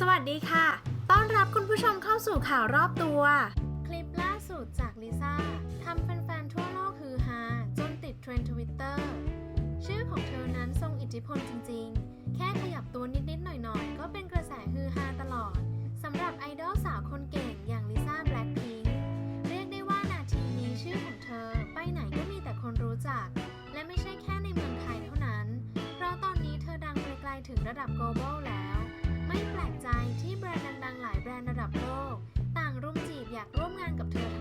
สวัสดีค่ะ ต้อนรับคุณผู้ชมเข้าสู่ข่าวรอบตัว คลิปล่าสุดจากลิซ่าทำแฟนๆ ทั่วโลกฮือฮาจนติดเทรนด์ทวิตเตอร์ ชื่อของเธอนั้นทรงอิทธิพลจริงๆ แค่ขยับตัวนิดๆ หน่อยๆ ก็เป็นกระแสฮือฮาตลอด สำหรับไอดอลสาวคนเก่งอย่างลิซ่าแบล็คพิงค์เรียกได้ว่านาทีนี้ชื่อของเธอ ไปไหนก็มีแต่คนรู้จัก และไม่ใช่แค่ในเมืองไทยเท่านั้น เพราะตอนนี้เธอดังไปไกลถึงระดับ global แล้ว ใจที่แบรนด์ดังๆหลายแบรนด์ระดับโลก ต่างรุมจีบอยากร่วมงานกับเธอ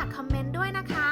ากคอมเมนต์ด้วยนะคะ